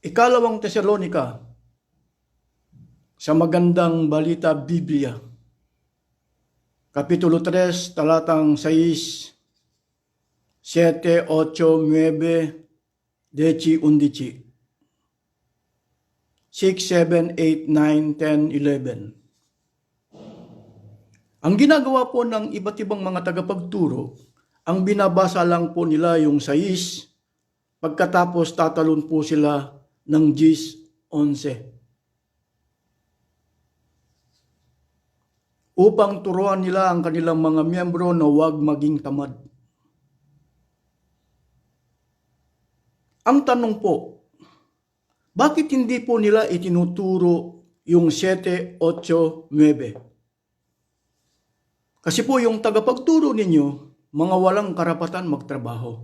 Ikalawang Tesalonika sa magandang balita Biblia. Kapitulo 3, talatang 6, 7, 8, 9, 10, 11. 6, 7, 8, 9, 10, 11. Ang ginagawa po ng iba't ibang mga tagapagturo, ang binabasa lang po nila yung 6, pagkatapos tatalon po sila ng 10, 11. Upang turuan nila ang kanilang mga miyembro na huwag maging tamad. Ang tanong po, bakit hindi po nila itinuturo yung 7, 8, 9? Kasi po yung tagapagturo ninyo, mga walang karapatan magtrabaho.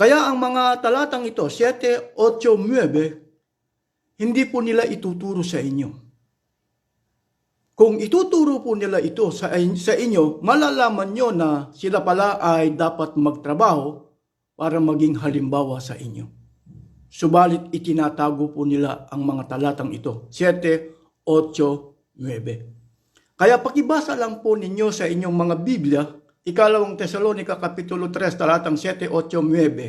Kaya ang mga talatang ito, 7, 8, 9, hindi po nila ituturo sa inyo. Kung ituturo po nila ito sa, sa inyo, malalaman nyo na sila pala ay dapat magtrabaho para maging halimbawa sa inyo. Subalit itinatago po nila ang mga talatang ito. 7, 8, 9. Kaya pakibasa lang po ninyo sa inyong mga Biblia, ikalawang Tesalonika Kapitulo 3, talatang 7, 8, 9.